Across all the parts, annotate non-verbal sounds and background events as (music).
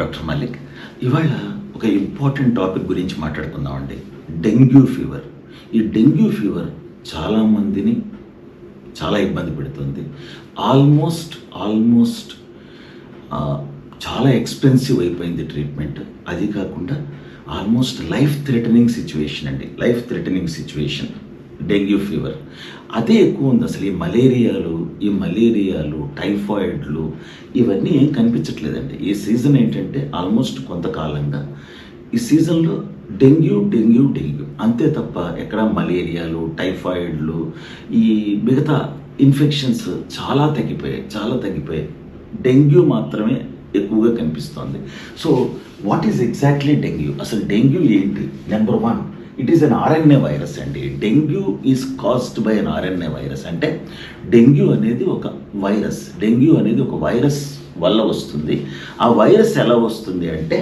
Doctor Mallik ఇవాళ ఒక important topic గురించి మాట్లాడుకుందామండి. Dengue fever. ఈ డెంగ్యూ ఫీవర్ చాలామందిని చాలా ఇబ్బంది పెడుతుంది. ఆల్మోస్ట్ ఆల్మోస్ట్ చాలా ఎక్స్పెన్సివ్ అయిపోయింది ట్రీట్మెంట్. అది కాకుండా ఆల్మోస్ట్ లైఫ్ థ్రెటనింగ్ సిచ్యువేషన్ అండి. Life threatening situation. Dengue fever. అదే ఎక్కువ ఉంది అసలు ఈ మలేరియాలు ఈ మలేరియాలు టైఫాయిడ్లు ఇవన్నీ ఏం కనిపించట్లేదండి. ఈ సీజన్ ఏంటంటే ఆల్మోస్ట్ కొంతకాలంగా. ఈ సీజన్లో డెంగ్యూ డెంగ్యూ డెంగ్యూ. అంతే తప్ప ఎక్కడ మలేరియాలు టైఫాయిడ్లు ఈ మిగతా ఇన్ఫెక్షన్స్ చాలా తగ్గిపోయాయి చాలా తగ్గిపోయాయి. డెంగ్యూ మాత్రమే ఎక్కువగా కనిపిస్తోంది. So what is exactly dengue? అసలు డెంగ్యూ ఏంటి? Number one it is an RNA virus అండి. Dengue is caused by an RNA virus అంటే డెంగ్యూ అనేది ఒక వైరస్ డెంగ్యూ అనేది ఒక వైరస్ వల్ల వస్తుంది. ఆ వైరస్ ఎలా వస్తుంది అంటే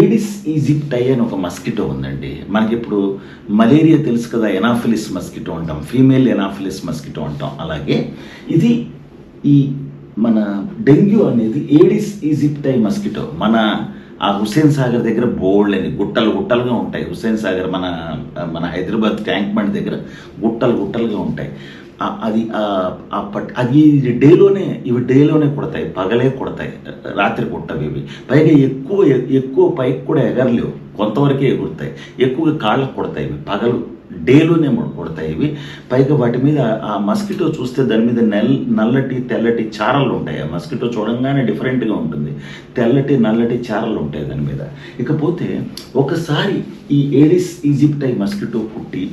ఏడిస్ ఈజిప్టై అని ఒక మస్కిటో ఉందండి. మనకి ఇప్పుడు మలేరియా తెలుసు కదా ఎనాఫిలిస్ మస్కిటో అంటాం. ఫీమేల్ ఎనాఫిలిస్ మస్కిటో అంటాం. అలాగే ఇది ఈ మన డెంగ్యూ అనేది ఏడిస్ ఈజిప్టై మస్కిటో మన ఆ హుస్సేన్ సాగర్ దగ్గర బోల్డ్ అని గుట్టలు గుట్టలుగా ఉంటాయి. హుస్సేన్ సాగర్ మన మన హైదరాబాద్ ట్యాంక్ బండ్ దగ్గర గుట్టలు గుట్టలుగా ఉంటాయి. అది ఆ- పట్ అది డేలోనే ఇవి డేలోనే కొడతాయి పగలే కొడతాయి రాత్రి కొట్టవి ఇవి. పైగా ఎక్కువ ఎక్కువ పైకి కూడా ఎగరలేవు కొంతవరకే ఎగురుతాయి. ఎక్కువగా కాళ్ళకు కొడతాయి ఇవి పగలు డేలోనే కొడతాయి ఇవి. పైగా వాటి మీద ఆ మస్కిటో చూస్తే దాని మీద నెల్ నల్లటి తెల్లటి చారలు ఉంటాయి. ఆ మస్కిటో చూడంగానే డిఫరెంట్గా ఉంటుంది. తెల్లటి నల్లటి చారలు ఉంటాయి దాని మీద. ఇకపోతే ఒకసారి ఈ ఏడిస్ ఈజిప్టై మస్కిటో పుట్టి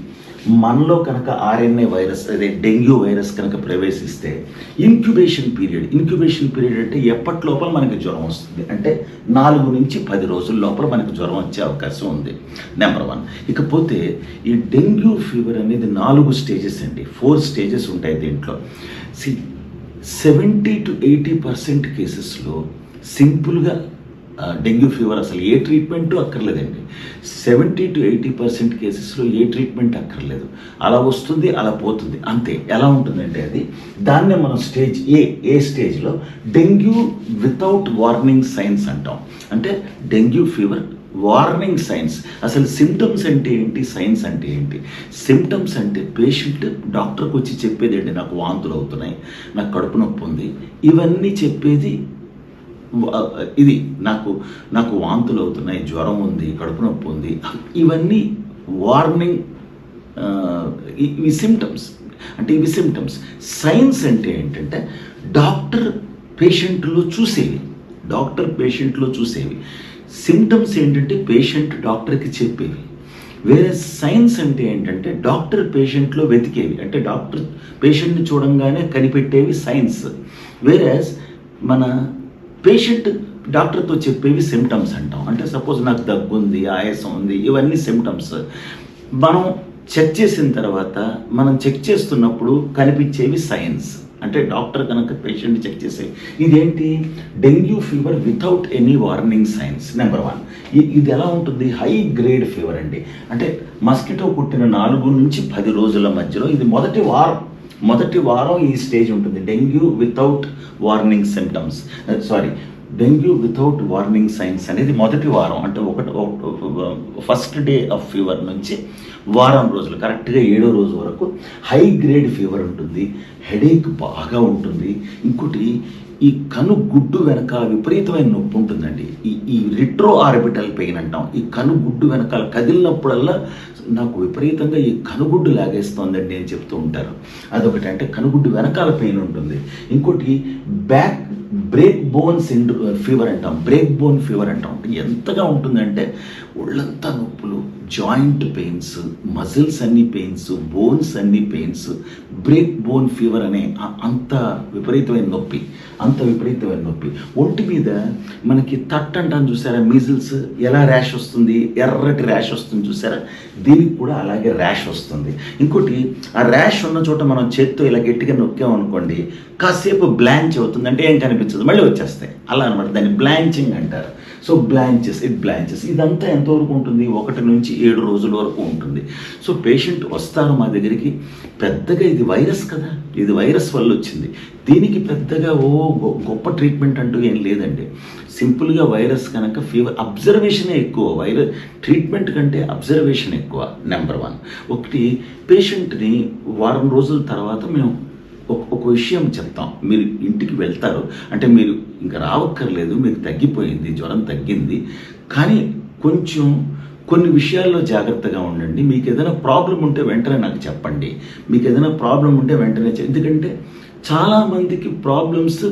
మనలో కనుక ఆర్ఎన్ఏ వైరస్ అదే డెంగ్యూ వైరస్ కనుక ప్రవేశిస్తే ఇంక్యుబేషన్ పీరియడ్ ఇంక్యుబేషన్ పీరియడ్ అంటే ఎప్పటి లోపల మనకి జ్వరం వస్తుంది? అంటే నాలుగు నుంచి పది రోజుల లోపల మనకి జ్వరం వచ్చే అవకాశం ఉంది. నెంబర్ వన్ ఇకపోతే ఈ డెంగ్యూ ఫీవర్ అనేది నాలుగు స్టేజెస్ అండి. ఫోర్ స్టేజెస్ ఉంటాయి దీంట్లో. సి సెవెంటీ టు ఎయిటీ పర్సెంట్ కేసెస్లో సింపుల్గా డెంగ్యూ ఫీవర్ అసలు ఏ ట్రీట్మెంట్ అక్కర్లేదండి. సెవెంటీ టు ఎయిటీ పర్సెంట్ కేసెస్లో ఏ ట్రీట్మెంట్ అక్కర్లేదు. అలా వస్తుంది అలా పోతుంది. అంతే. ఎలా ఉంటుందంటే అది దాన్నే మనం స్టేజ్ ఏ ఏ స్టేజ్లో డెంగ్యూ వితౌట్ వార్నింగ్ సైన్స్ అంటాం. అంటే డెంగ్యూ ఫీవర్ వార్నింగ్ సైన్స్. అసలు సిమ్టమ్స్ అంటే ఏంటి సైన్స్ అంటే ఏంటి? సిమ్టమ్స్ అంటే పేషెంట్ డాక్టర్కి వచ్చి చెప్పేది ఏంటి నాకు వాంతులు అవుతున్నాయి నాకు కడుపు నొప్పి ఉంది. ఇవన్నీ చెప్పేది ఇది నాకు నాకు వాంతులు అవుతున్నాయి జ్వరం ఉంది కడుపు నొప్పి ఉంది. ఇవన్నీ వార్నింగ్ ఇవి సిమ్టమ్స్ అంటే ఇవి సిమ్టమ్స్ సైన్స్ అంటే ఏంటంటే డాక్టర్ పేషెంట్లో చూసేవి. డాక్టర్ పేషెంట్లో చూసేవి. సిమ్టమ్స్ ఏంటంటే పేషెంట్ డాక్టర్కి చెప్పేవి. వేరే సైన్స్ అంటే ఏంటంటే డాక్టర్ పేషెంట్లో వెతికేవి. అంటే డాక్టర్ పేషెంట్ని చూడంగానే కనిపెట్టేవి సైన్స్ వేరే మన పేషెంట్ డాక్టర్తో చెప్పేవి సిమ్టమ్స్ అంటాం. అంటే సపోజ్ నాకు దగ్గు ఉంది ఆయాసం ఉంది ఇవన్నీ సిమ్టమ్స్ మనం చెక్ చేసిన తర్వాత మనం చెక్ చేస్తున్నప్పుడు కనిపించేవి సైన్స్ అంటే డాక్టర్ కనుక పేషెంట్ చెక్ చేసేవి ఇదేంటి? Dengue fever without any warning signs number one ఇది ఎలా ఉంటుంది? హై గ్రేడ్ ఫీవర్ అండి. అంటే మస్కిటో కుట్టిన నాలుగు నుంచి పది రోజుల మధ్యలో ఇది మొదటి వారం. మొదటి వారం ఈ స్టేజ్ ఉంటుంది. Dengue without warning symptoms sorry uh, dengue without warning signs అనేది మొదటి వారం. అంటే ఒకటి ఫస్ట్ డే ఆఫ్ ఫీవర్ నుంచి వారం రోజులు కరెక్ట్గా ఏడో రోజు వరకు హై గ్రేడ్ ఫీవర్ ఉంటుంది హెడేక్ బాగా ఉంటుంది. ఇంకోటి ఈ కను గుడ్డు వెనకాల విపరీతమైన నొప్పి ఉంటుందండి. ఈ ఈ రిట్రో ఆర్బిటల్ పెయిన్ అంటాం. ఈ కను గుడ్డు వెనకాల కదిలినప్పుడల్లా నాకు విపరీతంగా ఈ కనుగుడ్డు లాగేస్తోందండి అని చెప్తూ ఉంటారు. అదొకటి అంటే కనుగుడ్డు వెనకాల పెయిన్ ఉంటుంది. ఇంకోటి back break bone syndrome fever అంటాం. బ్రేక్ బోన్ ఫీవర్ అంటాం. ఎంతగా ఉంటుందంటే ఒళ్ళంతా నొప్పులు జాయింట్ పెయిన్స్ మజిల్స్ అన్ని పెయిన్స్ బోన్స్ అన్ని పెయిన్స్ బ్రేక్ బోన్ ఫీవర్ అనే అంత విపరీతమైన నొప్పి అంత విపరీతమైన నొప్పి. ఒంటి మీద మనకి తట్ అంటాను చూసారా మీజిల్స్ ఎలా ర్యాష్ వస్తుంది ఎర్రటి ర్యాష్ వస్తుంది చూసారా? దీనికి కూడా అలాగే ర్యాష్ వస్తుంది. ఇంకోటి ఆ ర్యాష్ ఉన్న చోట మనం చేత్తో ఇలా గట్టిగా నొక్కామనుకోండి కాసేపు బ్లాంచ్ అవుతుంది అంటే ఏం కనిపించదు మళ్ళీ వచ్చేస్తాయి. అలా అనమాట దాన్ని బ్లాంచింగ్ అంటారు. సో బ్లాంచెస్ ఇట్ బ్లాంచెస్ ఇదంతా ఎంతవరకు ఉంటుంది? ఒకటి నుంచి ఏడు రోజుల వరకు ఉంటుంది. సో పేషెంట్ వస్తారు మా దగ్గరికి. పెద్దగా ఇది వైరస్ కదా? ఇది వైరస్ వల్ల వచ్చింది. దీనికి పెద్దగా ఓ గొప్ప ట్రీట్మెంట్ అంటూ ఏం లేదండి. సింపుల్గా వైరస్ కనుక ఫీవర్ అబ్జర్వేషనే ఎక్కువ. వైరస్ ట్రీట్మెంట్ కంటే అబ్జర్వేషన్ ఎక్కువ నెంబర్ వన్. ఒకటి పేషెంట్ని వారం రోజుల తర్వాత మేము ఒక ఒక విషయం చెప్తాం. మీరు ఇంటికి వెళ్తారు. అంటే మీరు ఇంకా రావక్కర్లేదు. మీకు తగ్గిపోయింది. జ్వరం తగ్గింది. కానీ కొంచెం కొన్ని విషయాల్లో జాగ్రత్తగా ఉండండి. మీకు ఏదైనా ప్రాబ్లం ఉంటే వెంటనే నాకు చెప్పండి. మీకు ఏదైనా ప్రాబ్లం ఉంటే వెంటనే ఎందుకంటే చాలామందికి ప్రాబ్లమ్స్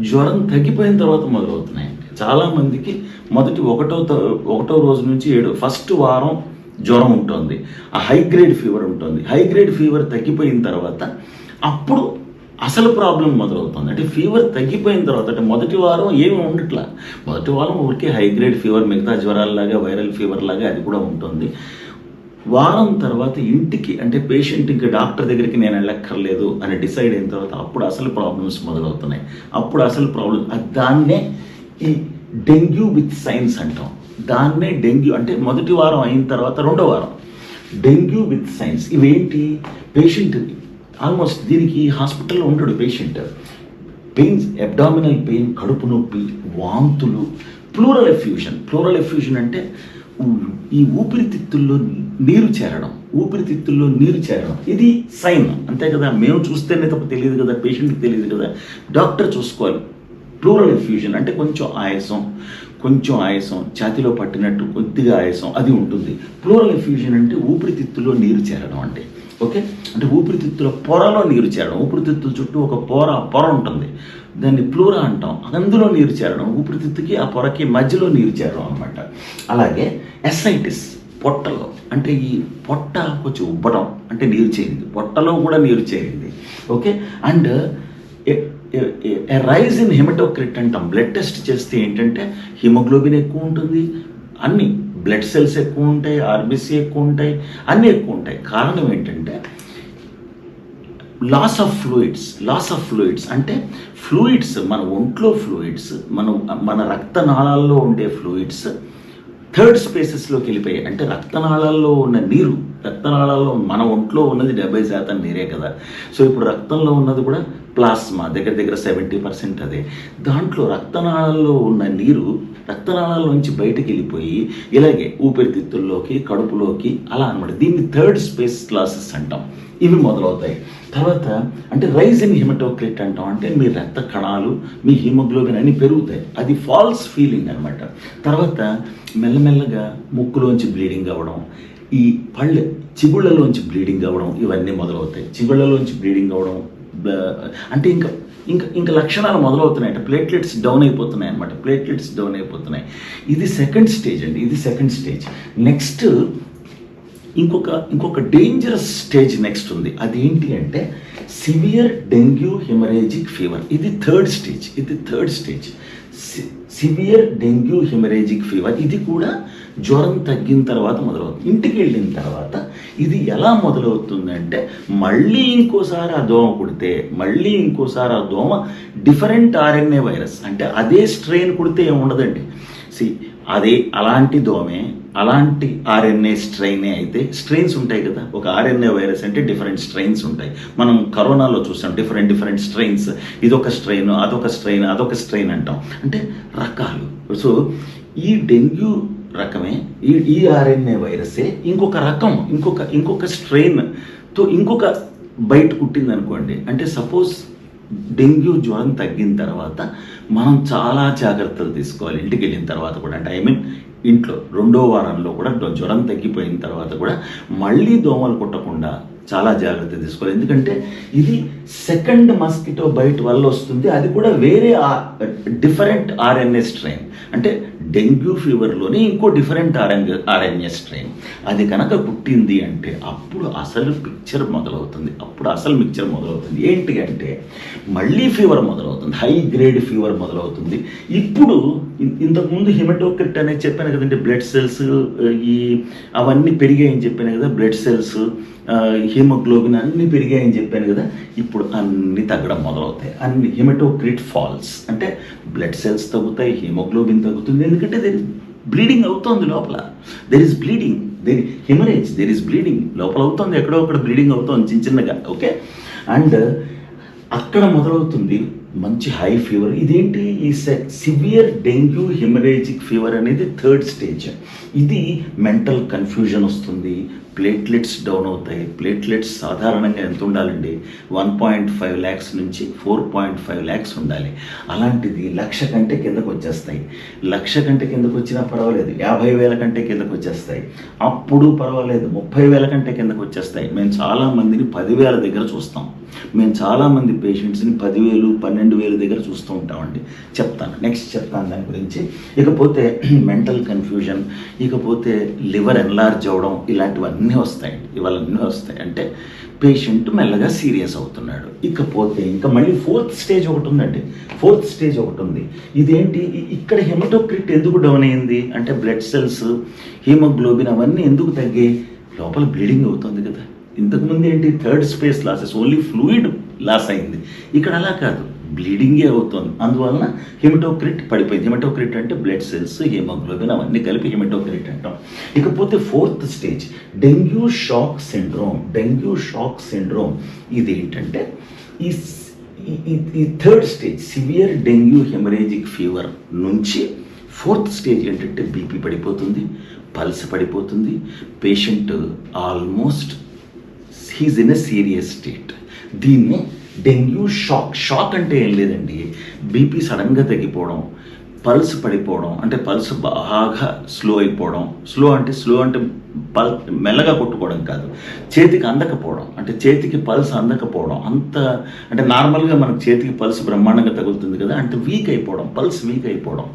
జ్వరం తగ్గిపోయిన తర్వాత మొదలవుతున్నాయండి. చాలామందికి మొదటి ఒకటో త- ఒకటో రోజు నుంచి ఏడు ఫస్ట్ వారం జ్వరం ఉంటుంది. ఆ హై గ్రేడ్ ఫీవర్ ఉంటుంది. హై గ్రేడ్ ఫీవర్ తగ్గిపోయిన తర్వాత అప్పుడు అసలు ప్రాబ్లం మొదలవుతుంది. అంటే ఫీవర్ తగ్గిపోయిన తర్వాత అంటే మొదటి వారం ఏమి ఉండట్లా. మొదటి వారం ఊరికే హైగ్రేడ్ ఫీవర్ మిగతా జ్వరాల్లాగా వైరల్ ఫీవర్ లాగా అది కూడా ఉంటుంది. వారం తర్వాత ఇంటికి అంటే పేషెంట్ ఇంకా డాక్టర్ దగ్గరికి నేను వెళ్ళక్కర్లేదు అని డిసైడ్ అయిన తర్వాత అప్పుడు అసలు ప్రాబ్లమ్స్ మొదలవుతున్నాయి. అప్పుడు అసలు ప్రాబ్లం దాన్నే ఈ డెంగ్యూ విత్ సైన్స్ అంటాం. దాన్నే డెంగ్యూ అంటే మొదటి వారం అయిన తర్వాత రెండో వారం. Dengue with signs. ఇవేంటి? పేషెంట్ ఆల్మోస్ట్ దీనికి హాస్పిటల్లో ఉండడు పేషెంట్ పెయిన్స్ అబ్డామినల్ పెయిన్ కడుపు నొప్పి వాంతులు ప్లూరల్ ఎఫ్యూషన్ ప్లూరల్ ఎఫ్యూషన్ అంటే ఈ ఊపిరితిత్తుల్లో నీరు చేరడం. ఊపిరితిత్తుల్లో నీరు చేరడం. ఇది సైన్ అంతే కదా? మేము చూస్తేనే తప్ప తెలియదు కదా? పేషెంట్కి తెలియదు కదా? డాక్టర్ చూసుకోవాలి. ప్లూరల్ ఎఫ్యూజన్ అంటే కొంచెం ఆయాసం కొంచెం ఆయాసం ఛాతిలో పట్టినట్టు కొద్దిగా ఆయాసం అది ఉంటుంది. ప్లూరల్ ఎఫ్యూజన్ అంటే ఊపిరితిత్తులో నీరు చేరడం అంటే. ఓకే? అంటే ఊపిరితిత్తుల పొరలో నీరు చేరడం. ఊపిరితిత్తుల చుట్టూ ఒక పొర పొర ఉంటుంది. దాన్ని ప్లూరా అంటాం. అందులో నీరు చేరడం. ఊపిరితిత్తుకి ఆ పొరకి మధ్యలో నీరు చేరడం అనమాట అలాగే ఎస్ఐటిస్ పొట్టలో. అంటే ఈ పొట్ట కొంచెం ఉబ్బడం అంటే నీరు చేరింది. పొట్టలో కూడా నీరు చేరింది. Okay? And rise in haematocrit అంటాం. బ్లడ్ టెస్ట్ చేస్తే ఏంటంటే హిమోగ్లోబిన్ ఎక్కువ ఉంటుంది అన్ని బ్లడ్ సెల్స్ ఎక్కువ ఉంటాయి ఆర్బీసీ ఎక్కువ ఉంటాయి అన్నీ ఎక్కువ ఉంటాయి. కారణం ఏంటంటే loss of fluids loss of fluids అంటే ఫ్లూయిడ్స్ మన ఒంట్లో ఫ్లూయిడ్స్ మన మన రక్తనాళాల్లో ఉండే ఫ్లూయిడ్స్ థర్డ్ స్పేసెస్లోకి వెళ్ళిపోయాయి. అంటే రక్తనాళాల్లో ఉన్న నీరు రక్తనాళాల్లో మన ఒంట్లో ఉన్నది డెబ్బై శాతం నీరే కదా. సో ఇప్పుడు రక్తంలో ఉన్నది కూడా ప్లాస్మా దగ్గర దగ్గర సెవెంటీ పర్సెంట్ అదే. దాంట్లో రక్తనాళాల్లో ఉన్న నీరు రక్తనాళాల నుంచి బయటికి వెళ్ళిపోయి ఇలాగే ఊపిరితిత్తుల్లోకి కడుపులోకి అలా అనమాట దీన్ని థర్డ్ స్పేస్ క్లాసెస్ అంటాం. ఇవి మొదలవుతాయి. తర్వాత అంటే రైజ్ ఇన్ హిమటోక్రిట్ అంటాం. అంటే మీ రక్త కణాలు మీ హిమోగ్లోబిన్ అన్ని పెరుగుతాయి. అది ఫాల్స్ ఫీలింగ్ అనమాట తర్వాత మెల్లమెల్లగా ముక్కులోంచి బ్లీడింగ్ అవ్వడం ఈ పళ్ళు చిగుళ్ళలోంచి బ్లీడింగ్ అవ్వడం ఇవన్నీ మొదలవుతాయి. చిగుళ్ళలోంచి బ్లీడింగ్ అవ్వడం అంటే ఇంకా ఇంకా ఇంకా లక్షణాలు మొదలవుతున్నాయి అంటే ప్లేట్లెట్స్ డౌన్ అయిపోతున్నాయి అనమాట ప్లేట్లెట్స్ డౌన్ అయిపోతున్నాయి. ఇది సెకండ్ స్టేజ్ అండి. ఇది సెకండ్ స్టేజ్ నెక్స్ట్ ఇంకొక ఇంకొక డేంజరస్ స్టేజ్ నెక్స్ట్ ఉంది. అదేంటి అంటే సివియర్ డెంగ్యూ హిమరేజిక్ ఫీవర్ ఇది థర్డ్ స్టేజ్ ఇది third stage severe dengue haemorrhagic fever ఇది కూడా జ్వరం తగ్గిన తర్వాత మొదలవుతుంది. ఇంటికి వెళ్ళిన తర్వాత ఇది ఎలా మొదలవుతుందంటే మళ్ళీ ఇంకోసారి ఆ దోమ కుడితే మళ్ళీ ఇంకోసారి ఆ దోమ డిఫరెంట్ ఆర్ఎన్ఏ వైరస్ అంటే అదే స్ట్రెయిన్ కుడితే ఏముండదండి. సి అదే అలాంటి దోమే అలాంటి ఆర్ఎన్ఏ స్ట్రెయిన్ అయితే స్ట్రెయిన్స్ ఉంటాయి కదా. ఒక ఆర్ఎన్ఏ వైరస్ అంటే డిఫరెంట్ స్ట్రెయిన్స్ ఉంటాయి. మనం కరోనాలో చూసాం డిఫరెంట్ డిఫరెంట్ స్ట్రెయిన్స్ ఇదొక స్ట్రెయిన్ అదొక స్ట్రెయిన్ అదొక స్ట్రెయిన్ అంటాం. అంటే రకాలు. సో ఈ డెంగ్యూ రకమే. ఈ ఈ ఆర్ఎన్ఏ వైరసే ఇంకొక రకం ఇంకొక ఇంకొక స్ట్రెయిన్తో ఇంకొక బయట కుట్టింది అనుకోండి అంటే సపోజ్ డెంగ్యూ జ్వరం తగ్గిన తర్వాత మనం చాలా జాగ్రత్తలు తీసుకోవాలి. ఇంటికి వెళ్ళిన తర్వాత కూడా అంటే ఐ మీన్ ఇంట్లో రెండో వారంలో కూడా జ్వరం తగ్గిపోయిన తర్వాత కూడా మళ్ళీ దోమలు కుట్టకుండా చాలా జాగ్రత్త తీసుకోవాలి. ఎందుకంటే ఇది సెకండ్ మస్కిటో బైట్ వల్ల వస్తుంది. అది కూడా వేరే డిఫరెంట్ ఆర్ఎన్ఏ స్ట్రెయిన్ అంటే డెంగ్యూ ఫీవర్లోనే ఇంకో డిఫరెంట్ ఆర్ఎన్ఏ ఆర్ఎన్ఏ స్ట్రెయిన్ అది కనుక పుట్టింది అంటే అప్పుడు అసలు పిక్చర్ మొదలవుతుంది. అప్పుడు అసలు పిక్చర్ మొదలవుతుంది. ఏంటి అంటే మళ్ళీ ఫీవర్ మొదలవుతుంది. హై గ్రేడ్ ఫీవర్ మొదలవుతుంది. ఇప్పుడు ఇంతకుముందు హిమటోక్రిట్ అనేది చెప్పాను కదండి. బ్లడ్ సెల్స్ ఈ అవన్నీ పెరిగాయని చెప్పాను కదా. బ్లడ్ సెల్స్ హీమోగ్లోబిన్ అన్ని పెరిగాయని చెప్పాను కదా ఇప్పుడు అన్ని తగ్గడం మొదలవుతాయి. అన్ని హిమటోక్రిట్ ఫాల్స్. అంటే బ్లడ్ సెల్స్ తగ్గుతాయి హీమోగ్లోబిన్ తగ్గుతుంది. ఎందుకంటే దెర్ ఇస్ బ్లీడింగ్ అవుతోంది లోపల. There is bleeding there haemorrhage there is bleeding లోపల అవుతుంది ఎక్కడో అక్కడ బ్లీడింగ్ అవుతుంది చిన్న చిన్నగా. ఓకే అండ్ అక్కడ మొదలవుతుంది మంచి హై ఫీవర్ ఇదేంటి? ఈ సివియర్ డెంగ్యూ హెమరేజిక్ ఫీవర్ అనేది థర్డ్ స్టేజ్ ఇది మెంటల్ కన్ఫ్యూజన్ వస్తుంది ప్లేట్లెట్స్ డౌన్ అవుతాయి. ప్లేట్లెట్స్ సాధారణంగా ఎంత ఉండాలండి? వన్ పాయింట్ ఫైవ్ ల్యాక్స్ నుంచి ఫోర్ పాయింట్ ఫైవ్ ల్యాక్స్ ఉండాలి. అలాంటిది లక్ష కంటే కిందకు వచ్చేస్తాయి. లక్ష కంటే కిందకు వచ్చినా పర్వాలేదు. యాభై వేల కంటే కిందకు వచ్చేస్తాయి. అప్పుడు పర్వాలేదు. ముప్పై వేల కంటే కిందకు వచ్చేస్తాయి. మేము చాలా మందిని పదివేల దగ్గర చూస్తాం. మేము చాలామంది పేషెంట్స్ని పదివేలు పన్నెండు వేల దగ్గర చూస్తూ ఉంటామండి. చెప్తాను. నెక్స్ట్ చెప్తాను దాని గురించి. ఇకపోతే (clears throat) మెంటల్ కన్ఫ్యూజన్ ఇకపోతే లివర్ ఎన్లార్జ్ అవ్వడం ఇలాంటివన్నీ వస్తాయి. ఇవన్నీ వస్తాయి. అంటే పేషెంట్ మెల్లగా సీరియస్ అవుతున్నాడు. ఇకపోతే ఇంకా మళ్ళీ ఫోర్త్ స్టేజ్ ఒకటి ఉందండి. ఫోర్త్ స్టేజ్ ఒకటి ఉంది. ఇదేంటి? ఇక్కడ హెమటోక్రిట్ ఎందుకు డౌన్ అయింది? అంటే బ్లడ్ సెల్స్ హీమోగ్లోబిన్ అవన్నీ ఎందుకు తగ్గి లోపల బ్లీడింగ్ అవుతుంది కదా. ఇంతకుముందు ఏంటి? Third space losses only fluid loss అయింది. ఇక్కడ అలా కాదు. బ్లీడింగే అవుతుంది. అందువలన హిమటోక్రిట్ పడిపోయింది. హిమటోక్రిట్ అంటే బ్లడ్ సెల్స్ హిమోగ్లోబిన్ అవన్నీ కలిపి హిమటోక్రిట్ అంటాం. ఇకపోతే fourth stage dengue shock syndrome dengue shock syndrome ఇదేంటంటే ఈ ఈ- ఈ- ఈ third stage severe dengue haemorrhagic fever నుంచి ఫోర్త్ స్టేజ్ ఏంటంటే బీపీ పడిపోతుంది పల్స్ పడిపోతుంది. Patient almost he's in a serious state దీన్ని డెంగ్యూ షాక్. షాక్ అంటే ఏం లేదండి. బీపీ సడన్గా తగ్గిపోవడం పల్స్ పడిపోవడం అంటే పల్స్ బాగా స్లో అయిపోవడం. స్లో అంటే స్లో అంటే పల్ మెల్లగా కొట్టుకోవడం కాదు. చేతికి అందకపోవడం అంటే చేతికి పల్స్ అందకపోవడం. అంత అంటే నార్మల్గా మనకు చేతికి పల్స్ బ్రహ్మాండంగా తగులుతుంది కదా అంటే వీక్ అయిపోవడం పల్స్ వీక్ అయిపోవడం.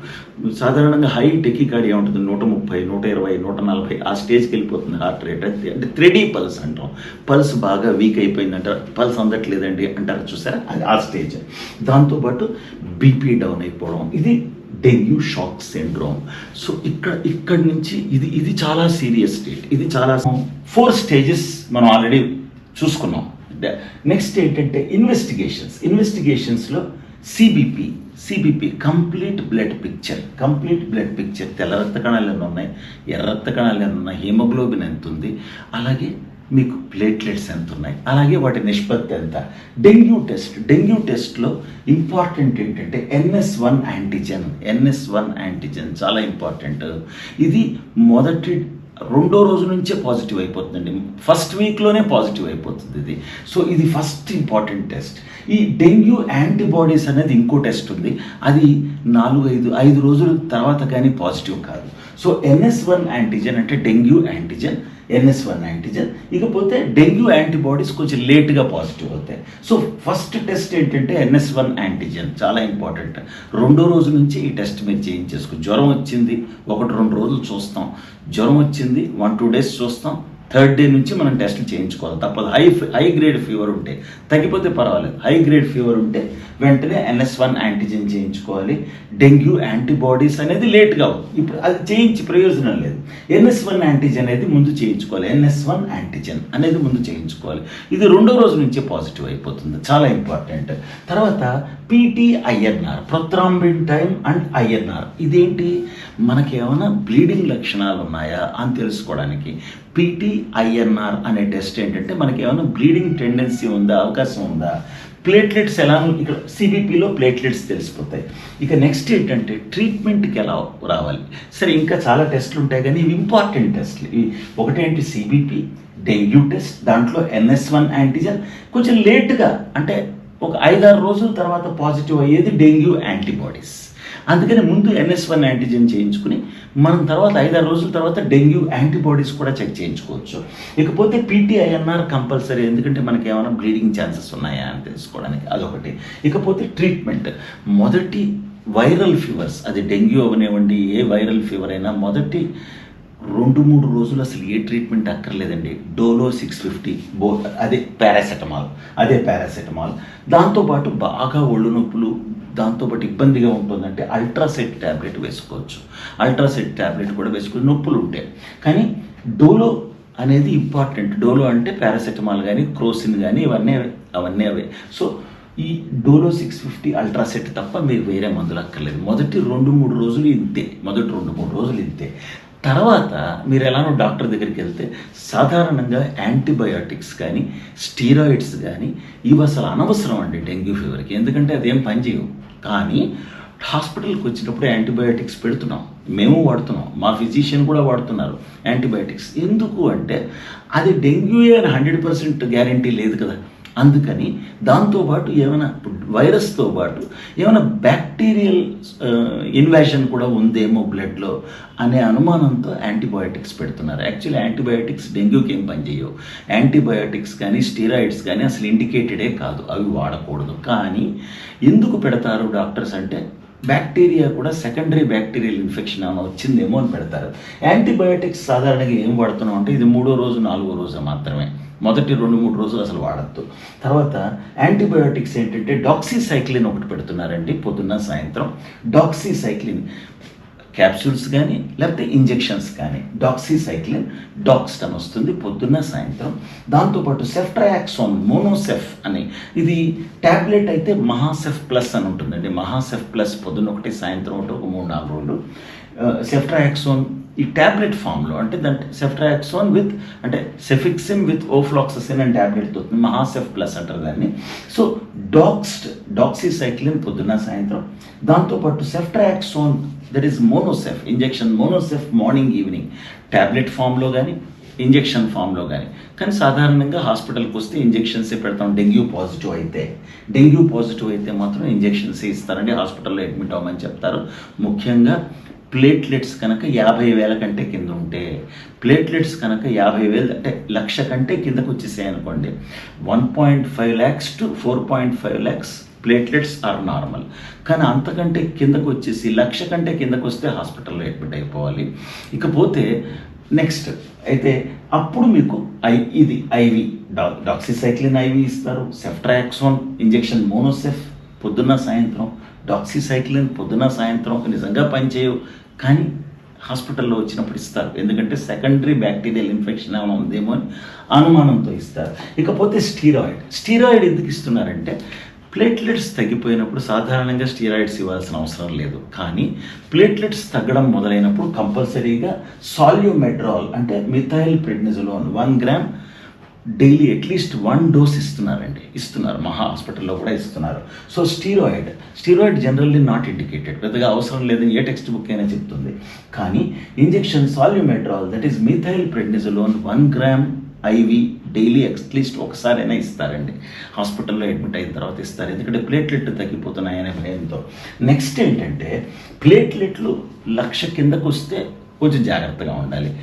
సాధారణంగా హై టెకికార్డియా ఉంటుంది నూట ముప్పై నూట ఇరవై నూట నలభై ఆ స్టేజ్కి వెళ్ళిపోతుంది హార్ట్ రేట్ అంటే అంటే త్రెడీ పల్స్ అంటాం. పల్స్ బాగా వీక్ అయిపోయింది అంటారు పల్స్ అందట్లేదండి అంటారు చూసారా? అది ఆ స్టేజ్ దాంతోపాటు బీపీ డౌన్ అయిపోవడం. ఇది డెంగ్యూ షాక్ సిండ్రోమ్. సో ఇక్కడ ఇక్కడ నుంచి ఇది ఇది చాలా సీరియస్ స్టేట్. ఇది చాలా ఫోర్ స్టేజెస్ మనం ఆల్రెడీ చూసుకున్నాం. నెక్స్ట్ ఏంటంటే investigations. ఇన్వెస్టిగేషన్స్లో CBP CBP complete blood picture. Complete blood picture తెల్ల రక్త కణాలు ఎన్ని ఉన్నాయి? ఎర్ర రక్త కణాలు ఎన్ని ఉన్నాయి? హీమోగ్లోబిన్ ఎంత ఉంది? అలాగే మీకు ప్లేట్లెట్స్ ఎంత ఉన్నాయి అలాగే వాటి నిష్పత్తి ఎంత? Dengue test. డెంగ్యూ టెస్ట్లో ఇంపార్టెంట్ ఏంటంటే NS one antigen NS one antigen చాలా ఇంపార్టెంట్ ఇది మొదటి రెండో రోజు నుంచే పాజిటివ్ అయిపోతుందండి. ఫస్ట్ వీక్లోనే పాజిటివ్ అయిపోతుంది ఇది. సో ఇది ఫస్ట్ ఇంపార్టెంట్ టెస్ట్ ఈ డెంగ్యూ యాంటీబాడీస్ అనేది ఇంకో టెస్ట్ ఉంది. అది నాలుగు ఐదు ఐదు రోజుల తర్వాత కానీ పాజిటివ్ కాదు. సో ఎన్ఎస్ వన్ యాంటీజెన్ అంటే dengue antigen NS one antigen ఇకపోతే డెంగ్యూ యాంటీబాడీస్ కొంచెం లేట్గా పాజిటివ్ అవుతాయి. సో ఫస్ట్ టెస్ట్ ఏంటంటే ఎన్ఎస్ వన్ యాంటీజెన్ చాలా ఇంపార్టెంట్. రెండో రోజు నుంచి ఈ టెస్ట్ మీరు చేయించేసుకో జ్వరం వచ్చింది ఒకటి రెండు రోజులు చూస్తాం. జ్వరం వచ్చింది వన్ టూ డేస్ చూస్తాం. థర్డ్ డే నుంచి మనం టెస్ట్ చేయించుకోవాలి. తప్పదు. హై హై గ్రేడ్ ఫీవర్ ఉంటే. తగ్గిపోతే పర్వాలేదు. హై గ్రేడ్ ఫీవర్ ఉంటే వెంటనే ఎన్ఎస్ వన్ యాంటీజెన్ చేయించుకోవాలి. డెంగ్యూ యాంటీబాడీస్ అనేది లేట్గా ఇప్పుడు అది చేయించి ప్రయోజనం లేదు. ఎన్ఎస్ వన్ యాంటీజెన్ అనేది ముందు చేయించుకోవాలి. ఎన్ఎస్ వన్ యాంటీజెన్ అనేది ముందు చేయించుకోవాలి. ఇది రెండో రోజు నుంచే పాజిటివ్ అయిపోతుంది. చాలా ఇంపార్టెంట్ తర్వాత PT INR prothrombin time and INR ఇదేంటి? మనకి ఏమైనా బ్లీడింగ్ లక్షణాలు ఉన్నాయా అని తెలుసుకోవడానికి పీటీఐఎన్ఆర్ అనే టెస్ట్ ఏంటంటే మనకి ఏమైనా బ్లీడింగ్ టెండెన్సీ ఉందా? అవకాశం ఉందా? ప్లేట్లెట్స్ ఎలా ఇక్కడ సిబిపిలో ప్లేట్లెట్స్ తెలిసిపోతాయి. ఇక నెక్స్ట్ ఏంటంటే ట్రీట్మెంట్కి ఎలా రావాలి? సరే ఇంకా చాలా టెస్ట్లు ఉంటాయి కానీ ఇవి ఇంపార్టెంట్ టెస్ట్లు ఇవి ఒకటేంటి సిబిపి డెంగ్యూ టెస్ట్ దాంట్లో ఎన్ఎస్ వన్ యాంటీజెన్ కొంచెం లేట్గా అంటే ఒక ఐదారు రోజుల తర్వాత పాజిటివ్ అయ్యేది డెంగ్యూ యాంటీబాడీస్ అందుకని ముందు ఎన్ఎస్ వన్ యాంటీజెన్ చేయించుకుని మనం తర్వాత ఐదారు రోజుల తర్వాత డెంగ్యూ యాంటీబాడీస్ కూడా చెక్ చేయించుకోవచ్చు. ఇకపోతే పీటీఐఎన్ఆర్ కంపల్సరీ ఎందుకంటే మనకి ఏమైనా బ్లీడింగ్ ఛాన్సెస్ ఉన్నాయా అని తెలుసుకోవడానికి అదొకటి. ఇకపోతే ట్రీట్మెంట్. మొదటి వైరల్ ఫీవర్స్ అది డెంగ్యూ అవనివ్వండి ఏ వైరల్ ఫీవర్ అయినా మొదటి రెండు మూడు రోజులు అసలు ఏ ట్రీట్మెంట్ అక్కర్లేదండి. డోలో సిక్స్ ఫిఫ్టీ బో అదే పారాసెటమాల్ అదే పారాసెటమాల్. దాంతోపాటు బాగా ఒళ్ళు నొప్పులు దాంతోపాటు ఇబ్బందిగా ఉంటుందంటే అల్ట్రాసెట్ ట్యాబ్లెట్ వేసుకోవచ్చు. అల్ట్రాసెట్ ట్యాబ్లెట్ కూడా వేసుకుని నొప్పులు ఉంటాయి కానీ డోలో అనేది ఇంపార్టెంట్. డోలో అంటే పారాసెటమాల్ కానీ క్రోసిన్ కానీ ఇవన్నీ అవన్నీ అవే. సో ఈ డోలో సిక్స్ ఫిఫ్టీ అల్ట్రాసెట్ తప్ప మీరు వేరే మందులు అక్కర్లేదు. మొదటి రెండు మూడు రోజులు ఇంతే. మొదటి రెండు మూడు రోజులు ఇంతే. తర్వాత మీరు ఎలానో డాక్టర్ దగ్గరికి వెళ్తే సాధారణంగా యాంటీబయాటిక్స్ కానీ స్టీరాయిడ్స్ కానీ ఇవి అసలు అనవసరం అండి డెంగ్యూ ఫీవర్కి. ఎందుకంటే అదేం పనిచేయవు కానీ హాస్పిటల్కి వచ్చినప్పుడు యాంటీబయాటిక్స్ పెడుతున్నాం. మేము వాడుతున్నాం. మా ఫిజిషియన్ కూడా వాడుతున్నారు యాంటీబయాటిక్స్. ఎందుకు అంటే అది డెంగ్యూ అని హండ్రెడ్ పర్సెంట్ గ్యారంటీ లేదు కదా. అందుకని దాంతోపాటు ఏమైనా వైరస్తో పాటు ఏమైనా బ్యాక్టీరియల్ ఇన్వాషన్ కూడా ఉందేమో బ్లడ్లో అనే అనుమానంతో యాంటీబయాటిక్స్ పెడుతున్నారు. యాక్చువల్లీ యాంటీబయాటిక్స్ డెంగ్యూకి ఏం పనిచేయవు యాంటీబయాటిక్స్ కానీ స్టీరాయిడ్స్ కానీ అసలు ఇండికేటెడే కాదు. అవి వాడకూడదు. కానీ ఎందుకు పెడతారు డాక్టర్స్ అంటే బ్యాక్టీరియా కూడా సెకండరీ బ్యాక్టీరియల్ ఇన్ఫెక్షన్ ఏమైనా వచ్చిందేమో అని పెడతారు. యాంటీబయాటిక్స్ సాధారణంగా ఏం వాడుతున్నాం అంటే ఇది మూడో రోజు నాలుగో రోజు మాత్రమే. మొదటి రెండు మూడు రోజులు అసలు వాడద్దు. తర్వాత యాంటీబయాటిక్స్ ఏంటంటే డాక్సీసైక్లిన్ ఒకటి పెడుతున్నారండి పొద్దున్న సాయంత్రం. డాక్సీసైక్లిన్. క్యాప్సూల్స్ కానీ లేకపోతే ఇంజెక్షన్స్ కానీ డాక్సీసైక్లిన్ డాక్స్ట్ అని వస్తుంది పొద్దున్న సాయంత్రం. దాంతోపాటు సెఫ్ట్రాయాక్సోన్ మోనోసెఫ్ అని. ఇది ట్యాబ్లెట్ అయితే మహాసెఫ్ ప్లస్ అని ఉంటుందండి. మహాసెఫ్ ప్లస్ పొద్దున్న ఒకటి సాయంత్రం ఒకటి ఒక మూడు నాలుగు రోజులు. Uh, సెఫ్ట్రాయాక్సోన్ ఈ ట్యాబ్లెట్ ఫామ్లో అంటే దాని సెఫ్ట్రాక్సోన్ విత్ అంటే సెఫిక్సిమ్ విత్ ఓఫ్లాక్ససిన్ అని ట్యాబ్లెట్ దొరుకుతుంది మహాసెఫ్ ప్లస్ అంటారు దాన్ని. సో డాక్స్ట్ డాక్సీసైక్లిన్ పొద్దున్న సాయంత్రం. దాంతోపాటు ceftriaxone that is Monocef injection Monocef morning evening tablet ఫామ్లో కానీ ఇంజెక్షన్ ఫామ్లో కానీ కానీ సాధారణంగా హాస్పిటల్కి వస్తే ఇంజెక్షన్సే పెడతాం. డెంగ్యూ పాజిటివ్ అయితే. డెంగ్యూ పాజిటివ్ అయితే మాత్రం ఇంజెక్షన్స్ ఇస్తారండి. హాస్పిటల్లో అడ్మిట్ అవ్వమని చెప్తారు. ముఖ్యంగా ప్లేట్లెట్స్ కనుక యాభై వేల కంటే కింద ఉంటే ప్లేట్లెట్స్ కనుక యాభై వేలు అంటే లక్ష కంటే కిందకు వచ్చేసాయి అనుకోండి one point five lakhs to four point five lakhs platelets are normal. కానీ అంతకంటే కిందకు వచ్చేసి లక్ష కంటే కిందకు వస్తే హాస్పిటల్లో అడ్మిట్ అయిపోవాలి. ఇకపోతే నెక్స్ట్ అయితే అప్పుడు మీకు ఐ ఇది ఐవి డా డాక్సిసైక్లిన్ ఐవి ఇస్తారు సెఫ్ట్రాక్సోన్ ఇంజెక్షన్ మోనోసెఫ్ పొద్దున్న సాయంత్రం డాక్సిసైక్లిన్ పొద్దున సాయంత్రం నిజంగా పనిచేయవు కానీ హాస్పిటల్లో వచ్చినప్పుడు ఇస్తారు. ఎందుకంటే సెకండరీ బ్యాక్టీరియల్ ఇన్ఫెక్షన్ ఏమైనా ఉందేమో అని అనుమానంతో ఇస్తారు. ఇకపోతే స్టీరాయిడ్. స్టీరాయిడ్ ఎందుకు ఇస్తున్నారంటే ప్లేట్లెట్స్ తగ్గిపోయినప్పుడు సాధారణంగా స్టీరాయిడ్స్ ఇవ్వాల్సిన అవసరం లేదు. కానీ ప్లేట్లెట్స్ తగ్గడం మొదలైనప్పుడు కంపల్సరీగా సాల్యూమెడ్రాల్ అంటే methyl prednisolone one gram daily at least one dose ఇస్తున్నారండి. ఇస్తున్నారు. మహా హాస్పిటల్లో కూడా ఇస్తున్నారు. So steroid. Steroid generally not indicated. పెద్దగా అవసరం లేదని ఏ టెక్స్ట్ బుక్ అయినా చెప్తుంది. కానీ injection Solumedrol that is methyl prednisolone one gram IV daily at least ఒకసారైనా ఇస్తారండి. హాస్పిటల్లో అడ్మిట్ అయిన తర్వాత ఇస్తారు. ఎందుకంటే ప్లేట్లెట్లు తగ్గిపోతున్నాయనే భయంతో. నెక్స్ట్ ఏంటంటే ప్లేట్లెట్లు లక్ష కిందకు వస్తే కొంచెం జాగ్రత్తగా ఉండాలి.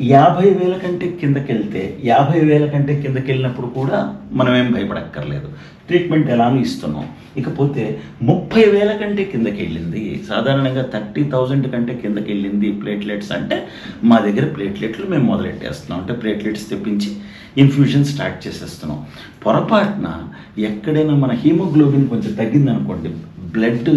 యాభై వేల కంటే కిందకెళ్తే యాభై వేల కంటే కిందకెళ్ళినప్పుడు కూడా మనం ఏం భయపడక్కర్లేదు. ట్రీట్మెంట్ ఎలానూ ఇస్తున్నాం. ఇకపోతే ముప్పై వేల కంటే కిందకి వెళ్ళింది సాధారణంగా థర్టీ థౌజండ్ కంటే కిందకి వెళ్ళింది ప్లేట్లెట్స్ అంటే మా దగ్గర ప్లేట్లెట్లు మేము మొదలెట్టేస్తున్నాం. అంటే ప్లేట్లెట్స్ తెప్పించి ఇన్ఫ్యూజన్ స్టార్ట్ చేసేస్తున్నాం. పొరపాటున ఎక్కడైనా మన హీమోగ్లోబిన్ కొంచెం తగ్గిందనుకోండి బ్లడ్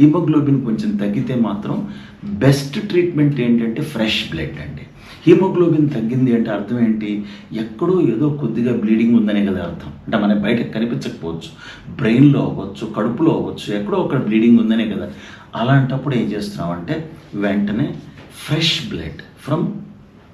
హీమోగ్లోబిన్ కొంచెం తగ్గితే మాత్రం బెస్ట్ ట్రీట్మెంట్ ఏంటంటే ఫ్రెష్ బ్లడ్ అండి. హీమోగ్లోబిన్ తగ్గింది అంటే అర్థం ఏంటి? ఎక్కడో ఏదో కొద్దిగా బ్లీడింగ్ ఉందనే కదా అర్థం. అంటే మనకి బయట కనిపించకపోవచ్చు. బ్రెయిన్లో అవ్వచ్చు కడుపులో అవ్వచ్చు ఎక్కడో ఒక బ్లీడింగ్ ఉందనే కదా. అలాంటప్పుడు ఏం చేస్తున్నామంటే వెంటనే ఫ్రెష్ బ్లడ్ ఫ్రమ్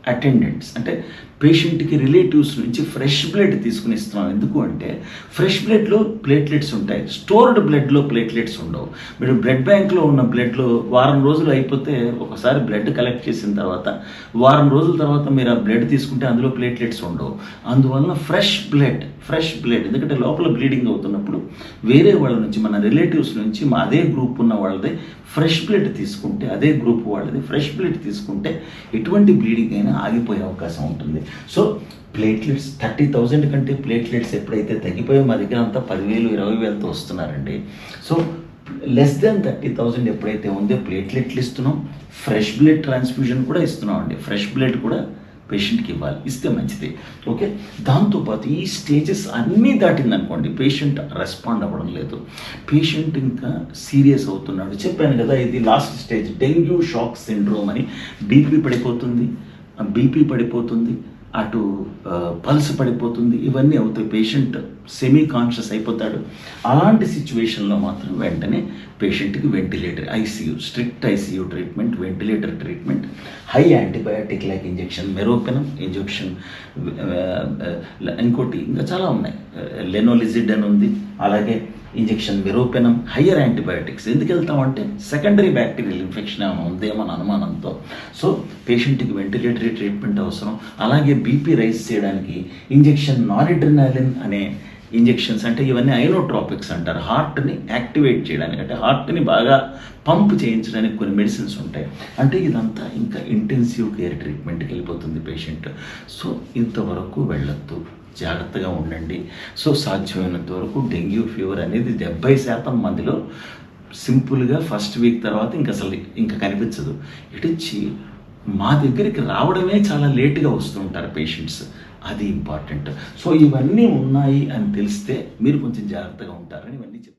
అటెండెంట్స్. అంటే పేషెంట్కి రిలేటివ్స్ నుంచి ఫ్రెష్ బ్లడ్ తీసుకుని ఇస్తున్నాం. ఎందుకు అంటే ఫ్రెష్ బ్లడ్లో ప్లేట్లెట్స్ ఉంటాయి. స్టోర్డ్ బ్లడ్లో ప్లేట్లెట్స్ ఉండవు. మీరు బ్లడ్ బ్యాంక్లో ఉన్న బ్లడ్లో వారం రోజులు అయిపోతే ఒకసారి బ్లడ్ కలెక్ట్ చేసిన తర్వాత వారం రోజుల తర్వాత మీరు ఆ బ్లడ్ తీసుకుంటే అందులో ప్లేట్లెట్స్ ఉండవు. అందువలన ఫ్రెష్ బ్లడ్ ఫ్రెష్ బ్లడ్ ఎందుకంటే లోపల బ్లీడింగ్ అవుతున్నప్పుడు వేరే వాళ్ళ నుంచి మన రిలేటివ్స్ నుంచి మా అదే గ్రూప్ ఉన్న వాళ్ళది ఫ్రెష్ బ్లడ్ తీసుకుంటే అదే గ్రూప్ వాళ్ళది ఫ్రెష్ బ్లడ్ తీసుకుంటే ఎటువంటి బ్లీడింగ్ అయినా ఆగిపోయే అవకాశం ఉంటుంది. సో ప్లేట్లెట్స్ థర్టీ థౌజండ్ కంటే ప్లేట్లెట్స్ ఎప్పుడైతే తగ్గిపోయో మా దగ్గర అంతా పదివేలు ఇరవై వేలతో వస్తున్నారండి. So less than thirty thousand ఎప్పుడైతే ఉందో ప్లేట్లెట్లు ఇస్తున్నాం ఫ్రెష్ బ్లడ్ ట్రాన్స్ఫ్యూజన్ కూడా ఇస్తున్నాం అండి ఫ్రెష్ బ్లడ్ కూడా పేషెంట్కి ఇవ్వాలి ఇస్తే మంచిది. ఓకే దాంతోపాటు ఈ స్టేజెస్ అన్నీ దాటిందనుకోండి పేషెంట్ రెస్పాండ్ అవ్వడం లేదు. పేషెంట్ ఇంకా సీరియస్ అవుతున్నాడు. చెప్పాను కదా ఇది last stage dengue shock syndrome అని బీపీ పడిపోతుంది. బీపీ పడిపోతుంది. అటు పల్స్ పడిపోతుంది. ఇవన్నీ అవుతాయి. పేషెంట్ సెమీ కాన్షియస్ అయిపోతాడు. అలాంటి సిచ్యువేషన్లో మాత్రం వెంటనే పేషెంట్కి ventilator ICU strict ICU treatment ventilator treatment high antibiotic like injection meropenem injection ఇంకోటి ఇంకా చాలా ఉన్నాయి. లెనోలిజిడ్ అని ఉంది. అలాగే ఇంజెక్షన్ మెరోపెనం హయ్యర్ యాంటీబయాటిక్స్ ఎందుకు వెళ్తామంటే సెకండరీ బ్యాక్టీరియల్ ఇన్ఫెక్షన్ ఏమైనా ఉందేమో అనుమానంతో. సో పేషెంట్కి వెంటిలేటరీ ట్రీట్మెంట్ అవసరం. అలాగే బీపీ రైజ్ చేయడానికి ఇంజెక్షన్ నారిడ్రినాలిన్ అనే ఇంజెక్షన్స్ అంటే ఇవన్నీ ఐనోట్రాపిక్స్ అంటారు. హార్ట్ని యాక్టివేట్ చేయడానికి అంటే హార్ట్ని బాగా పంప్ చేయించడానికి కొన్ని మెడిసిన్స్ ఉంటాయి. అంటే ఇదంతా ఇంకా ఇంటెన్సివ్ కేర్ ట్రీట్మెంట్కి వెళ్ళిపోతుంది పేషెంట్ సో ఇంతవరకు వెళ్ళొద్దు. జాగ్రత్తగా ఉండండి. సో సాధ్యమైనంత వరకు డెంగ్యూ ఫీవర్ అనేది డెబ్బై శాతం మందిలో సింపుల్గా ఫస్ట్ వీక్ తర్వాత ఇంక అసలు ఇంకా కనిపించదు. ఇటుచ్చి మా దగ్గరికి రావడమే చాలా లేట్గా వస్తుంటారు పేషెంట్స్. అది ఇంపార్టెంట్. సో ఇవన్నీ ఉన్నాయి అని తెలిస్తే మీరు కొంచెం జాగ్రత్తగా ఉంటారని ఇవన్నీ చెప్తాను